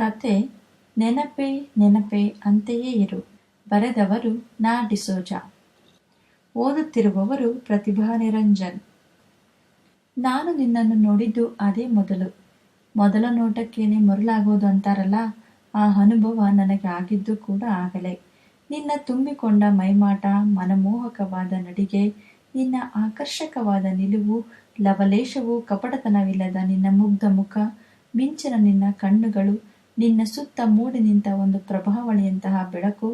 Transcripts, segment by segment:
ಕತೆ ನೆನಪೆ ನೆನಪೆ ಅಂತೆಯೇ ಇರು. ಬರೆದವರು ನಾ ಡಿಸೋಜ ಓದುತ್ತಿರುವವರು ಪ್ರತಿಭಾ ನಿರಂಜನ್. ನಾನು ನಿನ್ನನ್ನು ನೋಡಿದ್ದು ಅದೇ ಮೊದಲು. ಮೊದಲ ನೋಟಕ್ಕೇನೆ ಮರಳಾಗೋದು ಅಂತಾರಲ್ಲ, ಆ ಅನುಭವ ನನಗೆ ಆಗಿದ್ದು ಕೂಡ ಆಗಲೇ. ನಿನ್ನ ತುಂಬಿಕೊಂಡ ಮೈಮಾಟ, ಮನಮೋಹಕವಾದ ನಡಿಗೆ, ನಿನ್ನ ಆಕರ್ಷಕವಾದ ನಿಲುವು, ಲವಲೇಶವು ಕಪಟತನವಿಲ್ಲದ ನಿನ್ನ ಮುಗ್ಧ ಮುಖ, ಮಿಂಚಿನ ನಿನ್ನ ಕಣ್ಣುಗಳು ನಿನ್ನ ಸುತ್ತ ಮೂಡಿ ನಿಂತ ಒಂದು ಪ್ರಭಾವಳಿಯಂತಹ ಬೆಳಕು,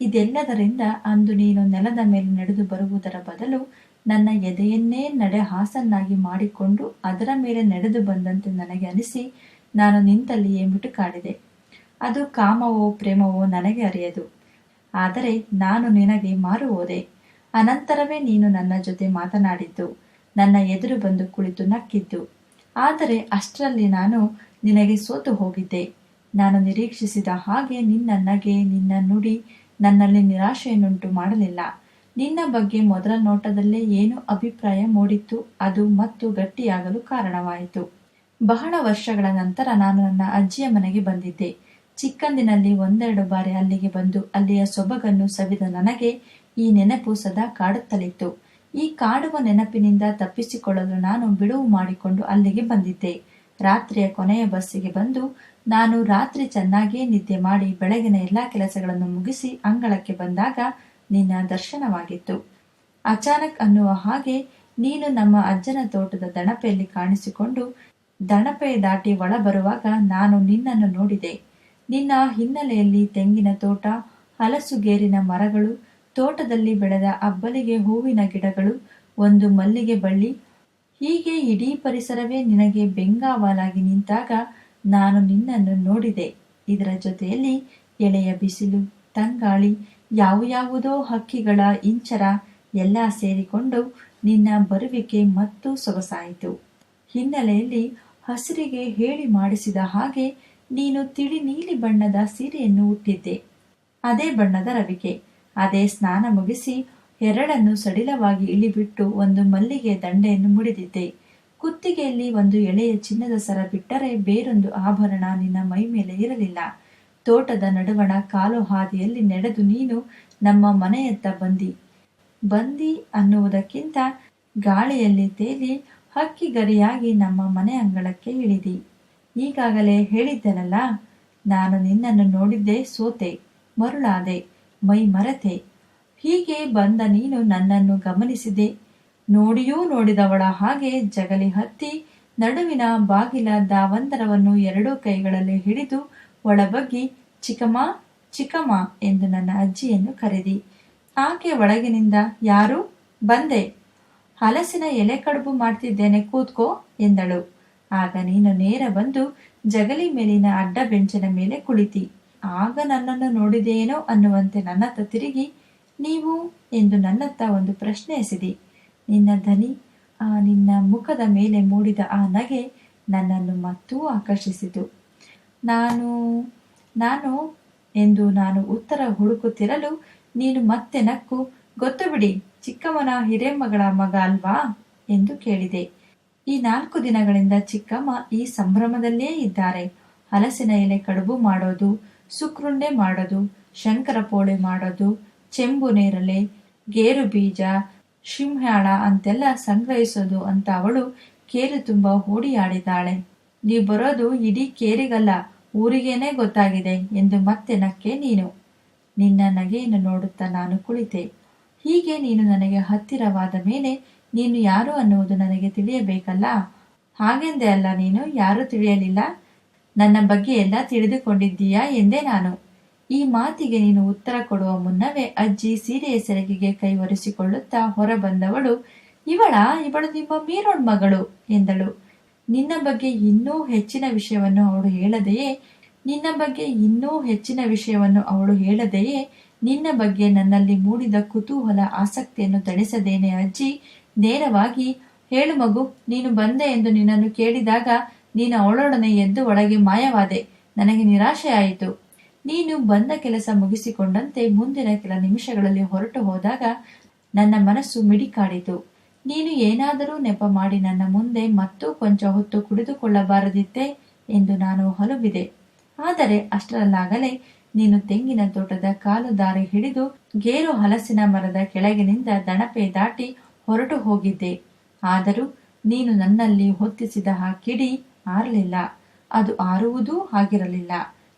ಇದೆಲ್ಲದರಿಂದ ಅಂದು ನೀನು ನೆಲದ ಮೇಲೆ ನಡೆದು ಬರುವುದರ ಬದಲು ನನ್ನ ಎದೆಯನ್ನೇ ನಡೆ ಹಾಸನ್ನಾಗಿ ಮಾಡಿಕೊಂಡು ಅದರ ಮೇಲೆ ನಡೆದು ಬಂದಂತೆ ನನಗೆ ಅನಿಸಿ ನಾನು ನಿಂತಲ್ಲಿಯೇ ಕಾಡಿದೆ ಅದು ಕಾಮವೋ ಪ್ರೇಮವೋ ನನಗೆ ಅರಿಯದು. ಆದರೆ ನಾನು ನಿನಗೆ ಮಾರು ಹೋದೆ. ಅನಂತರವೇ ನೀನು ನನ್ನ ಜೊತೆ ಮಾತನಾಡಿದ್ದು, ನನ್ನ ಎದುರು ಬಂದು ಕುಳಿತು ನಕ್ಕಿದ್ದು. ಆದರೆ ಅಷ್ಟರಲ್ಲಿ ನಾನು ನಿನಗೆ ಸೋತು ಹೋಗಿದ್ದೆ. ನಾನು ನಿರೀಕ್ಷಿಸಿದ ಹಾಗೆ ನಿನ್ನ ನಗೆ, ನಿನ್ನ ನುಡಿ ನನ್ನಲ್ಲಿ ನಿರಾಶೆಯನ್ನುಂಟು ಮಾಡಲಿಲ್ಲ. ನಿನ್ನ ಬಗ್ಗೆ ಮೊದಲ ನೋಟದಲ್ಲೇ ಏನು ಅಭಿಪ್ರಾಯ ಮೂಡಿತ್ತು. ಅದು ಮತ್ತು ಗಟ್ಟಿಯಾಗಲು ಕಾರಣವಾಯಿತು. ಬಹಳ ವರ್ಷಗಳ ನಂತರ ನಾನು ನನ್ನ ಅಜ್ಜಿಯ ಮನೆಗೆ ಬಂದಿದ್ದೆ. ಚಿಕ್ಕಂದಿನಲ್ಲಿ ಒಂದೆರಡು ಬಾರಿ ಅಲ್ಲಿಗೆ ಬಂದು ಅಲ್ಲಿಯ ಸೊಬಗನ್ನು ಸವಿದ ನನಗೆ ಈ ನೆನಪು ಸದಾ ಕಾಡುತ್ತಲಿತ್ತು. ಈ ಕಾಡುವ ನೆನಪಿನಿಂದ ತಪ್ಪಿಸಿಕೊಳ್ಳಲು ನಾನು ಬಿಡುವು ಮಾಡಿಕೊಂಡು ಅಲ್ಲಿಗೆ ಬಂದಿದ್ದೆ. ರಾತ್ರಿಯ ಕೊನೆಯ ಬಸ್ಸಿಗೆ ಬಂದು ನಾನು ರಾತ್ರಿ ಚೆನ್ನಾಗಿಯೇ ನಿದ್ದೆ ಮಾಡಿ ಬೆಳಗಿನ ಎಲ್ಲಾ ಕೆಲಸಗಳನ್ನು ಮುಗಿಸಿ ಅಂಗಳಕ್ಕೆ ಬಂದಾಗ ನಿನ್ನ ದರ್ಶನವಾಗಿತ್ತು. ಅಚಾನಕ್ ಅನ್ನುವ ಹಾಗೆ ನೀನು ನಮ್ಮ ಅಜ್ಜನ ತೋಟದ ದಣಪೆಯಲ್ಲಿ ಕಾಣಿಸಿಕೊಂಡು ದಣಪೆ ದಾಟಿ ಒಳ ಬರುವಾಗ ನಾನು ನಿನ್ನನ್ನು ನೋಡಿದೆ. ನಿನ್ನ ಹಿನ್ನೆಲೆಯಲ್ಲಿ ತೆಂಗಿನ ತೋಟ, ಹಲಸುಗೇರಿನ ಮರಗಳು, ತೋಟದಲ್ಲಿ ಬೆಳೆದ ಅಬ್ಬಲಿಗೆ ಹೂವಿನ ಗಿಡಗಳು, ಒಂದು ಮಲ್ಲಿಗೆ ಬಳ್ಳಿ ಹೀಗೆ ಇಡೀ ಪರಿಸರವೇ ನಿನಗೆ ಬೆಂಗಾವಲಾಗಿ ನಿಂತಾಗ ನಾನು ನಿನ್ನನ್ನು ನೋಡಿದೆ. ಇದರ ಜೊತೆಯಲ್ಲಿ ಎಳೆಯ ಬಿಸಿಲು, ತಂಗಾಳಿ ಯಾವ ಯಾವುದೋ ಹಕ್ಕಿಗಳ ಇಂಚರ ಎಲ್ಲ ಸೇರಿಕೊಂಡು ನಿನ್ನ ಬರುವಿಕೆ ಮತ್ತು ಸೊಗಸಾಯಿತು. ಹಿನ್ನೆಲೆಯಲ್ಲಿ ಹಸಿರಿಗೆ ಹೇಳಿ ಮಾಡಿಸಿದ ಹಾಗೆ ನೀನು ತಿಳಿ ನೀಲಿ ಬಣ್ಣದ ಸೀರೆಯನ್ನು ಹುಟ್ಟಿದ್ದೆ ಅದೇ ಬಣ್ಣದ ರವಿಕೆ. ಅದೇ ಸ್ನಾನ ಮುಗಿಸಿ ಎರಡನ್ನು ಸಡಿಲವಾಗಿ ಇಳಿಬಿಟ್ಟು ಒಂದು ಮಲ್ಲಿಗೆ ದಂಡೆಯನ್ನು ಮುಡಿದಿದ್ದೆ. ಕುತ್ತಿಗೆಯಲ್ಲಿ ಒಂದು ಎಳೆಯ ಚಿನ್ನದ ಸರ ಬಿಟ್ಟರೆ ಬೇರೊಂದು ಆಭರಣ ನಿನ್ನ ಮೈ ಮೇಲೆ ಇರಲಿಲ್ಲ. ತೋಟದ ನಡುವಣ ಕಾಲು ಹಾದಿಯಲ್ಲಿ ನಡೆದು ನೀನು ನಮ್ಮ ಮನೆಯತ್ತ ಬಂದಿ. ಬಂದಿ ಅನ್ನುವುದಕ್ಕಿಂತ ಗಾಳಿಯಲ್ಲಿ ತೇಲಿ ಹಕ್ಕಿ ಗರಿಯಾಗಿ ನಮ್ಮ ಮನೆ ಅಂಗಳಕ್ಕೆ ಇಳಿದಿ. ಈಗಾಗಲೇ ಹೇಳಿದ್ದನಲ್ಲ, ನಾನು ನಿನ್ನನ್ನು ನೋಡಿದ್ದೆ ಸೋತೆ, ಮರುಳಾದೆ ಮೈ ಮರೆತೆ ಹೀಗೆ ಬಂದ ನೀನು ನನ್ನನ್ನು ಗಮನಿಸಿದೆ. ನೋಡಿಯೂ ನೋಡಿದವಳ ಹಾಗೆ ಜಗಲಿ ಹತ್ತಿ ನಡುವಿನ ಬಾಗಿಲ ದಾವಂತರವನ್ನು ಎರಡೂ ಕೈಗಳಲ್ಲಿ ಹಿಡಿದು ಒಳಬಗ್ಗಿ ಚಿಕ್ಕಮ್ಮ ಚಿಕ್ಕಮ್ಮ ಎಂದು ನನ್ನ ಅಜ್ಜಿಯನ್ನು ಕರೆದಿ. ಆಕೆ ಒಳಗಿನಿಂದ, ಯಾರು? ಬಂದೆ. ಹಲಸಿನ ಎಲೆ ಕಡುಬು ಮಾಡ್ತಿದ್ದೇನೆ, ಕೂತ್ಕೋ ಎಂದಳು. ಆಗ ನೀನು ನೇರ ಬಂದು ಜಗಲಿ ಮೇಲಿನ ಅಡ್ಡ ಬೆಂಚಿನ ಮೇಲೆ ಕುಳಿತಿ. ಆಗ ನನ್ನನ್ನು ನೋಡಿದೇನೋ ಅನ್ನುವಂತೆ ನನ್ನತ್ತ ತಿರುಗಿ ನೀವು ಎಂದು ನನ್ನತ್ತ ಒಂದು ಪ್ರಶ್ನೆ ಎಸೆದಿ. ನಿನ್ನ ಧನಿ ಆ ನಿನ್ನ ಮುಖದ ಮೇಲೆ ಮೂಡಿದ ಆ ನಗೆ ನನ್ನನ್ನು ಮತ್ತೂ ಆಕರ್ಷಿಸಿತು. ನಾನು ನಾನು ಎಂದು ನಾನು ಉತ್ತರ ಹುಡುಕುತ್ತಿರಲು ನೀನು ಮತ್ತೆ ನಕ್ಕು, ಗೊತ್ತು ಬಿಡಿ, ಚಿಕ್ಕಮ್ಮನ ಹಿರೇಮಗಳ ಮಗ ಅಲ್ವಾ? ಎಂದು ಕೇಳಿದೆ. ಈ ನಾಲ್ಕು ದಿನಗಳಿಂದ ಚಿಕ್ಕಮ್ಮ ಈ ಸಂಭ್ರಮದಲ್ಲೇ ಇದ್ದಾರೆ. ಹಲಸಿನ ಎಲೆ ಕಡುಬು ಮಾಡೋದು, ಸುಕ್ರುಂಡೆ ಮಾಡೋದು ಶಂಕರ ಪೋಳೆ ಮಾಡೋದು ಚೆಂಬು ನೇರಳೆ, ಗೇರು ಬೀಜ ಸಿಂಹಾಳ ಅಂತೆಲ್ಲ ಸಂಗ್ರಹಿಸೋದು ಅಂತ ಅವಳು ಕೇರಿ ತುಂಬಾ ಓಡಿಯಾಡಿದಾಳೆ ನೀ ಬರೋದು ಇಡೀ ಕೇರಿಗಲ್ಲ, ಊರಿಗೇನೆ ಗೊತ್ತಾಗಿದೆ ಎಂದು ಮತ್ತೆ ನಕ್ಕೆ ನೀನು. ನಿನ್ನ ನಗೆಯನ್ನು ನೋಡುತ್ತಾ ನಾನು ಕುಳಿತೆ. ಹೀಗೆ ನೀನು ನನಗೆ ಹತ್ತಿರವಾದ ಮೇಲೆ ನೀನು ಯಾರು ಅನ್ನುವುದು ನನಗೆ ತಿಳಿಯಬೇಕಲ್ಲ? ಹಾಗೆಂದೇ ಅಲ್ಲ ನೀನು, ಯಾರು ತಿಳಿಯಲಿಲ್ಲ. ನನ್ನ ಬಗ್ಗೆ ಎಲ್ಲ ತಿಳಿದುಕೊಂಡಿದ್ದೀಯಾ ಎಂದೇ ನಾನು. ಈ ಮಾತಿಗೆ ನೀನು ಉತ್ತರ ಕೊಡುವ ಮುನ್ನವೇ ಅಜ್ಜಿ ಸೀರೆಯ ಸೆರಗಿಗೆ ಕೈ ಒರೆಸಿಕೊಳ್ಳುತ್ತಾ ಹೊರ ಬಂದವಳು ಇವಳ, ಇವಳು ನಿಮ್ಮ ಮೀರೋಣ್ ಮಗಳು ಎಂದಳು. ನಿನ್ನ ಬಗ್ಗೆ ಇನ್ನೂ ಹೆಚ್ಚಿನ ವಿಷಯವನ್ನು ಅವಳು ಹೇಳದೆಯೇ? ನಿನ್ನ ಬಗ್ಗೆ ಇನ್ನೂ ಹೆಚ್ಚಿನ ವಿಷಯವನ್ನು ಅವಳು ಹೇಳದೆಯೇ? ನಿನ್ನ ಬಗ್ಗೆ ನನ್ನಲ್ಲಿ ಮೂಡಿದ ಕುತೂಹಲ, ಆಸಕ್ತಿಯನ್ನು ತಣಿಸದೇನೆ ಅಜ್ಜಿ. ನೇರವಾಗಿ ಹೇಳು ಮಗು, ನೀನು ಬಂದೆ ಎಂದು ನಿನ್ನನ್ನು ಕೇಳಿದಾಗ ನೀನು ಅವಳೊಡನೆ ಎದ್ದು ಒಳಗೆ ಮಾಯವಾದೆ. ನನಗೆ ನಿರಾಶೆಯಾಯಿತು. ನೀನು ಬಂದ ಕೆಲಸ ಮುಗಿಸಿಕೊಂಡಂತೆ ಮುಂದಿನ ಕೆಲ ನಿಮಿಷಗಳಲ್ಲಿ ಹೊರಟು ಹೋದಾಗ ನನ್ನ ಮನಸ್ಸು ಮಿಡಿಕಾಡಿತು. ನೀನು ಏನಾದರೂ ನೆಪ ಮಾಡಿ ನನ್ನ ಮುಂದೆ ಮತ್ತೂ ಕೊಂಚ ಹೊತ್ತು ಕುಡಿದುಕೊಳ್ಳಬಾರದಿತ್ತೆ ಎಂದು ನಾನು ಹಲುಬಿದೆ. ಆದರೆ ಅಷ್ಟರಲ್ಲಾಗಲೇ ನೀನು ತೆಂಗಿನ ತೋಟದ ಕಾಲು ದಾರಿ ಹಿಡಿದು ಗೇರು ಹಲಸಿನ ಮರದ ಕೆಳಗಿನಿಂದ ದಣಪೆ ದಾಟಿ ಹೊರಟು ಹೋಗಿದ್ದೆ. ಆದರೂ ನೀನು ನನ್ನಲ್ಲಿ ಹೊತ್ತಿಸಿದ ಆ ಕಿಡಿ ಆರಲಿಲ್ಲ. ಅದು ಆರುವುದೂ ಆಗಿರಲಿಲ್ಲ.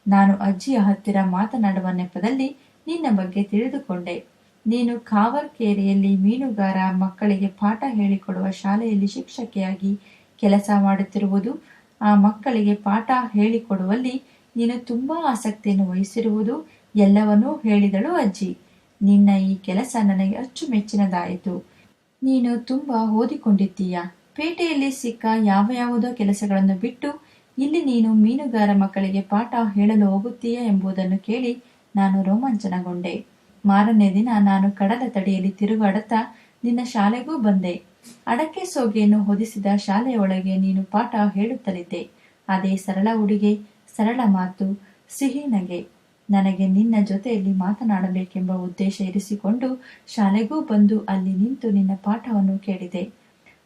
ನಾನು ಅಜ್ಜಿಯ ಹತ್ತಿರ ಮಾತನಾಡುವ ನೆಪದಲ್ಲಿ ನಿನ್ನ ಬಗ್ಗೆ ತಿಳಿದುಕೊಂಡೆ. ನೀನು ಕಾವರ್ಕೇರಿಯಲ್ಲಿ ಮೀನುಗಾರ ಮಕ್ಕಳಿಗೆ ಪಾಠ ಹೇಳಿಕೊಡುವ ಶಾಲೆಯಲ್ಲಿ ಶಿಕ್ಷಕಿಯಾಗಿ ಕೆಲಸ ಮಾಡುತ್ತಿರುವುದು, ಆ ಮಕ್ಕಳಿಗೆ ಪಾಠ ಹೇಳಿಕೊಡುವಲ್ಲಿ ನೀನು ತುಂಬಾ ಆಸಕ್ತಿಯನ್ನು ವಹಿಸಿರುವುದು ಎಲ್ಲವನ್ನೂ ಹೇಳಿದಳು ಅಜ್ಜಿ. ನಿನ್ನ ಈ ಕೆಲಸ ನನಗೆ ಅಚ್ಚುಮೆಚ್ಚಿನದಾಯಿತು. ನೀನು ತುಂಬಾ ಓದಿಕೊಂಡಿದ್ದೀಯ? ಪೇಟೆಯಲ್ಲಿ ಸಿಕ್ಕ ಯಾವ ಯಾವುದೋ ಕೆಲಸಗಳನ್ನು ಬಿಟ್ಟು ಇಲ್ಲಿ ನೀನು ಮೀನುಗಾರ ಮಕ್ಕಳಿಗೆ ಪಾಠ ಹೇಳಲು ಹೋಗುತ್ತೀಯ ಎಂಬುದನ್ನು ಕೇಳಿ ನಾನು ರೋಮಾಂಚನಗೊಂಡೆ. ಮಾರನೇ ದಿನ ನಾನು ಕಡಲ ತಡಿಯಲ್ಲಿ ತಿರುಗಾಡುತ್ತಾ ನಿನ್ನ ಶಾಲೆಗೂ ಬಂದೆ. ಅಡಕೆ ಸೋಗೆಯನ್ನು ಹೊದಿಸಿದ ಶಾಲೆಯೊಳಗೆ ನೀನು ಪಾಠ ಹೇಳುತ್ತಲಿದ್ದೆ. ಅದೇ ಸರಳ ಉಡುಗೆ, ಸರಳ ಮಾತು, ಸಿಹಿ ನಗೆ. ನನಗೆ ನಿನ್ನ ಜೊತೆಯಲ್ಲಿ ಮಾತನಾಡಬೇಕೆಂಬ ಉದ್ದೇಶ ಇರಿಸಿಕೊಂಡು ಶಾಲೆಗೂ ಬಂದು ಅಲ್ಲಿ ನಿಂತು ನಿನ್ನ ಪಾಠವನ್ನು ಕೇಳಿದೆ.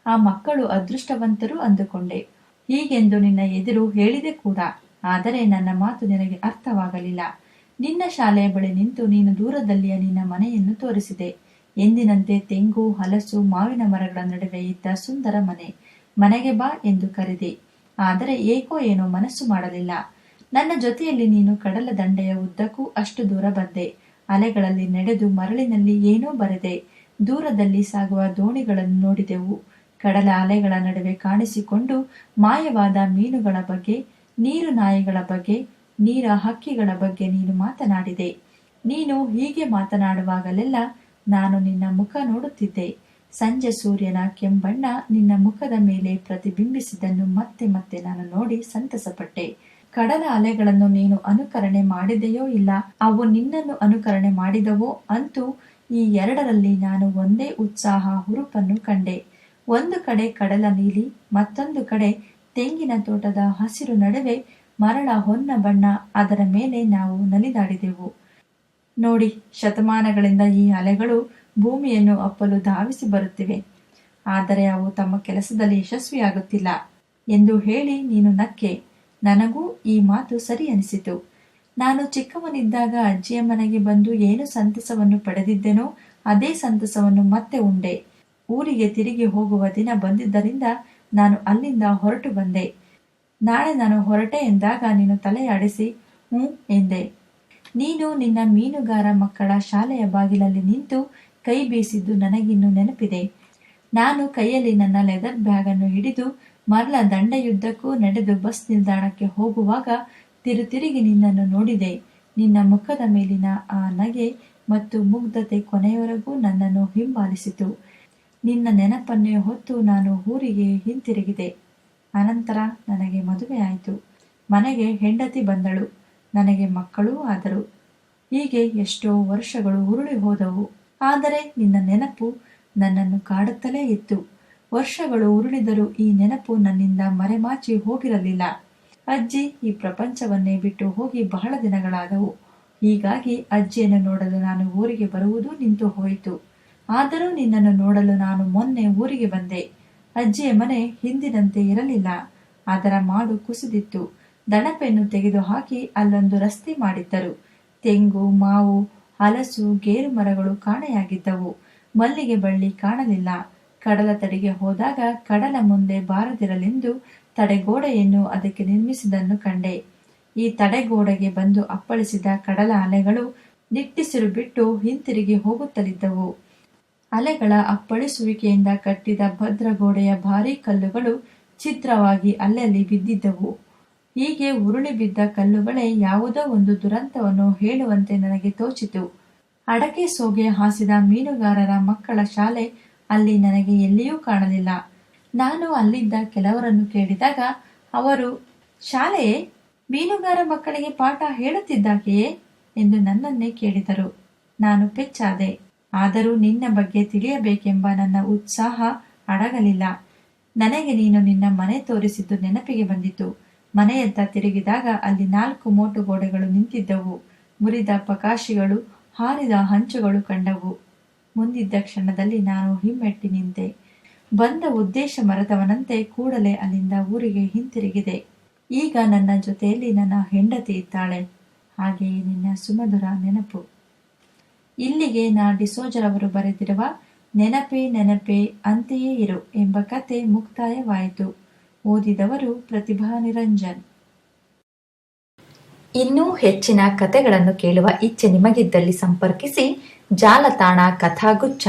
ಆ ಮಕ್ಕಳು ಅದೃಷ್ಟವಂತರು ಅಂದುಕೊಂಡೆ. ಹೀಗೆಂದು ನಿನ್ನ ಎದುರು ಹೇಳಿದೆ ಕೂಡ. ಆದರೆ ನನ್ನ ಮಾತು ನಿನಗೆ ಅರ್ಥವಾಗಲಿಲ್ಲ. ನಿನ್ನ ಶಾಲೆಯ ಬಳಿ ನಿಂತು ನೀನು ದೂರದಲ್ಲಿಯ ನಿನ್ನ ಮನೆಯನ್ನು ತೋರಿಸಿದೆ. ಎಂದಿನಂತೆ ತೆಂಗು, ಹಲಸು, ಮಾವಿನ ಮರಗಳ ನಡುವೆ ಇದ್ದ ಸುಂದರ ಮನೆ. ಮನೆಗೆ ಬಾ ಎಂದು ಕರೆದೆ. ಆದರೆ ಏಕೋ ಏನೋ ಮನಸ್ಸು ಮಾಡಲಿಲ್ಲ. ನನ್ನ ಜೊತೆಯಲ್ಲಿ ನೀನು ಕಡಲ ದಂಡೆಯ ಉದ್ದಕ್ಕೂ ಅಷ್ಟು ದೂರ ಬಂದೆ. ಅಲೆಗಳಲ್ಲಿ ನಡೆದು ಮರಳಿನಲ್ಲಿ ಏನೋ ಬರೆದೆ. ದೂರದಲ್ಲಿ ಸಾಗುವ ದೋಣಿಗಳನ್ನು ನೋಡಿದೆವು. ಕಡಲ ಅಲೆಗಳ ನಡುವೆ ಕಾಣಿಸಿಕೊಂಡು ಮಾಯವಾದ ಮೀನುಗಳ ಬಗ್ಗೆ, ನೀರು ನಾಯಿಗಳ ಬಗ್ಗೆ, ನೀರ ಹಕ್ಕಿಗಳ ಬಗ್ಗೆ ನೀನು ಮಾತನಾಡಿದೆ. ನೀನು ಹೀಗೆ ಮಾತನಾಡುವಾಗಲೆಲ್ಲ ನಾನು ನಿನ್ನ ಮುಖ ನೋಡುತ್ತಿದ್ದೆ. ಸಂಜೆ ಸೂರ್ಯನ ಕೆಂಬಣ್ಣ ನಿನ್ನ ಮುಖದ ಮೇಲೆ ಪ್ರತಿಬಿಂಬಿಸಿದ್ದನ್ನು ಮತ್ತೆ ಮತ್ತೆ ನಾನು ನೋಡಿ ಸಂತಸಪಟ್ಟೆ. ಕಡಲ ಅಲೆಗಳನ್ನು ನೀನು ಅನುಕರಣೆ ಮಾಡಿದೆಯೋ ಇಲ್ಲ, ಅವು ನಿನ್ನನ್ನು ಅನುಕರಣೆ ಮಾಡಿದವೋ ಅಂತೂ ಈ ಎರಡರಲ್ಲಿ ನಾನು ಒಂದೇ ಉತ್ಸಾಹ ಹುರುಪನ್ನು ಕಂಡೆ. ಒಂದು ಕಡೆ ಕಡಲ ನೀಲಿ, ಮತ್ತೊಂದು ಕಡೆ ತೆಂಗಿನ ತೋಟದ ಹಸಿರು ನಡುವೆ ಮರಳ ಹೊನ್ನ ಬಣ್ಣ ಅದರ ಮೇಲೆ ನಾವು ನಲಿದಾಡಿದೆವು. ನೋಡಿ, ಶತಮಾನಗಳಿಂದ ಈ ಅಲೆಗಳು ಭೂಮಿಯನ್ನು ಅಪ್ಪಲು ಧಾವಿಸಿ ಬರುತ್ತಿವೆ. ಆದರೆ ಅವು ತಮ್ಮ ಕೆಲಸದಲ್ಲಿ ಯಶಸ್ವಿಯಾಗುತ್ತಿಲ್ಲ. ಎಂದು ಹೇಳಿ ನೀನು ನಕ್ಕೆ, ನನಗೂ ಈ ಮಾತು ಸರಿ ಅನಿಸಿತು. ನಾನು ಚಿಕ್ಕವನಿದ್ದಾಗ ಅಜ್ಜಿಯ ಮನೆಗೆ ಬಂದು ಏನು ಸಂತಸವನ್ನು ಪಡೆದಿದ್ದೆನೋ ಅದೇ ಸಂತಸವನ್ನು ಮತ್ತೆ ಉಂಡೆ. ಊರಿಗೆ ತಿರುಗಿ ಹೋಗುವ ದಿನ ಬಂದಿದ್ದರಿಂದ ನಾನು ಅಲ್ಲಿಂದ ಹೊರಟು ಬಂದೆ. ನಾಳೆ ನಾನು ಹೊರಟೆ ಎಂದಾಗ ನೀನು ತಲೆಯಾಡಿಸಿ, ಹ್ಞೂ ಎಂದೆ. ನೀನು ನಿನ್ನ ಮೀನುಗಾರ ಮಕ್ಕಳ ಶಾಲೆಯ ಬಾಗಿಲಲ್ಲಿ ನಿಂತು ಕೈ ಬೀಸಿದ್ದು ನನಗಿನ್ನು ನೆನಪಿದೆ. ನಾನು ಕೈಯಲ್ಲಿ ನನ್ನ ಲೆದರ್ ಬ್ಯಾಗ್ ಅನ್ನು ಹಿಡಿದು ಮರಳ ದಂಡೆಯುದ್ದಕ್ಕೂ ನಡೆದು ಬಸ್ ನಿಲ್ದಾಣಕ್ಕೆ ಹೋಗುವಾಗ ತಿರುತಿರುಗಿ ನಿನ್ನನ್ನು ನೋಡಿದೆ. ನಿನ್ನ ಮುಖದ ಮೇಲಿನ ಆ ನಗೆ ಮತ್ತು ಮುಗ್ಧತೆ ಕೊನೆಯವರೆಗೂ ನನ್ನನ್ನು ಹಿಂಬಾಲಿಸಿತು. ನಿನ್ನ ನೆನಪನ್ನೇ ಹೊತ್ತು ನಾನು ಊರಿಗೆ ಹಿಂತಿರುಗಿದೆ. ಅನಂತರ ನನಗೆ ಮದುವೆ ಆಯಿತು. ಮನೆಗೆ ಹೆಂಡತಿ ಬಂದಳು. ನನಗೆ ಮಕ್ಕಳೂ ಆದರು. ಹೀಗೆ ಎಷ್ಟೋ ವರ್ಷಗಳು ಉರುಳಿ ಹೋದವು. ಆದರೆ ನಿನ್ನ ನೆನಪು ನನ್ನನ್ನು ಕಾಡುತ್ತಲೇ ಇತ್ತು. ವರ್ಷಗಳು ಉರುಳಿದರೂ ಈ ನೆನಪು ನನ್ನಿಂದ ಮರೆಮಾಚಿ ಹೋಗಿರಲಿಲ್ಲ. ಅಜ್ಜಿ ಈ ಪ್ರಪಂಚವನ್ನೇ ಬಿಟ್ಟು ಹೋಗಿ ಬಹಳ ದಿನಗಳಾದವು. ಹೀಗಾಗಿ ಅಜ್ಜಿಯನ್ನು ನೋಡಲು ನಾನು ಊರಿಗೆ ಬರುವುದು ನಿಂತು ಹೋಯಿತು. ಆದರೂ ನಿನ್ನನ್ನು ನೋಡಲು ನಾನು ಮೊನ್ನೆ ಊರಿಗೆ ಬಂದೆ. ಅಜ್ಜಿಯ ಮನೆ ಹಿಂದಿನಂತೆ ಇರಲಿಲ್ಲ. ಅದರ ಮಾಡು ಕುಸಿದಿತ್ತು. ದಣಪೆಯನ್ನು ತೆಗೆದು ಹಾಕಿ ಅಲ್ಲೊಂದು ರಸ್ತೆ ಮಾಡಿದ್ದರು. ತೆಂಗು, ಮಾವು, ಹಲಸು, ಗೇರು ಮರಗಳು ಕಾಣೆಯಾಗಿದ್ದವು. ಮಲ್ಲಿಗೆ ಬಳ್ಳಿ ಕಾಣಲಿಲ್ಲ. ಕಡಲ ತಡೆಗೆ ಹೋದಾಗ ಕಡಲ ಮುಂದೆ ಬಾರದಿರಲೆಂದು ತಡೆಗೋಡೆಯನ್ನು ಅದಕ್ಕೆ ನಿರ್ಮಿಸಿದನ್ನು ಕಂಡೆ. ಈ ತಡೆಗೋಡೆಗೆ ಬಂದು ಅಪ್ಪಳಿಸಿದ ಕಡಲ ಅಲೆಗಳು ನಿಟ್ಟಿಸಿರು ಬಿಟ್ಟು ಹಿಂತಿರುಗಿ ಹೋಗುತ್ತಲಿದ್ದವು. ಅಲೆಗಳ ಅಪ್ಪಳಿಸುವಿಕೆಯಿಂದ ಕಟ್ಟಿದ ಭದ್ರಗೋಡೆಯ ಭಾರೀ ಕಲ್ಲುಗಳು ಚಿತ್ರವಾಗಿ ಅಲ್ಲಲ್ಲಿ ಬಿದ್ದಿದ್ದವು. ಹೀಗೆ ಉರುಳಿ ಬಿದ್ದ ಕಲ್ಲುಗಳೇ ಯಾವುದೋ ಒಂದು ದುರಂತವನ್ನು ಹೇಳುವಂತೆ ನನಗೆ ತೋಚಿತು. ಅಡಕೆ ಸೋಗೆ ಹಾಸಿದ ಮೀನುಗಾರರ ಮಕ್ಕಳ ಶಾಲೆ ಅಲ್ಲಿ ನನಗೆ ಎಲ್ಲಿಯೂ ಕಾಣಲಿಲ್ಲ. ನಾನು ಅಲ್ಲಿದ್ದ ಕೆಲವರನ್ನು ಕೇಳಿದಾಗ, ಅವರು, ಶಾಲೆಯೇ? ಮೀನುಗಾರ ಮಕ್ಕಳಿಗೆ ಪಾಠ ಹೇಳುತ್ತಿದ್ದಾಕೆಯೇ? ಎಂದು ನನ್ನನ್ನೇ ಕೇಳಿದರು. ನಾನು ಪೆಚ್ಚಾದೆ. ಆದರೂ ನಿನ್ನ ಬಗ್ಗೆ ತಿಳಿಯಬೇಕೆಂಬ ನನ್ನ ಉತ್ಸಾಹ ಅಡಗಲಿಲ್ಲ. ನನಗೆ ನೀನು ನಿನ್ನ ಮನೆ ತೋರಿಸಿದ್ದು ನೆನಪಿಗೆ ಬಂದಿತು. ಮನೆಯತ್ತ ತಿರುಗಿದಾಗ ಅಲ್ಲಿ ನಾಲ್ಕು ಮೋಟು ಗೋಡೆಗಳು ನಿಂತಿದ್ದವು. ಮುರಿದ ಪಕಾಶಿಗಳು, ಹಾರಿದ ಹಂಚುಗಳು ಕಂಡವು. ಮುಂದಿದ್ದ ಕ್ಷಣದಲ್ಲಿ ನಾನು ಹಿಮ್ಮೆಟ್ಟಿ ನಿಂತೆ. ಬಂದ ಉದ್ದೇಶ ಮರೆತವನಂತೆ ಕೂಡಲೇ ಅಲ್ಲಿಂದ ಊರಿಗೆ ಹಿಂತಿರುಗಿದೆ. ಈಗ ನನ್ನ ಜೊತೆಯಲ್ಲಿ ನನ್ನ ಹೆಂಡತಿ ಇದ್ದಾಳೆ. ಹಾಗೆಯೇ ನಿನ್ನ ಸುಮಧುರ ನೆನಪು. ಇಲ್ಲಿಗೆ ನಾ ಡಿಸೋಜರವರು ಬರೆದಿರುವ, ನೆನಪೆ ನೆನಪೆ, ಅಂತೆಯೇ ಇರು ಎಂಬ ಕತೆ ಮುಕ್ತಾಯವಾಯಿತು. ಓದಿದವರು ಪ್ರತಿಭಾ ನಿರಂಜನ್. ಇನ್ನೂ ಹೆಚ್ಚಿನ ಕತೆಗಳನ್ನು ಕೇಳುವ ಇಚ್ಛೆ ನಿಮಗಿದ್ದಲ್ಲಿ ಸಂಪರ್ಕಿಸಿ ಜಾಲತಾಣ ಕಥಾಗುಚ್ಛ.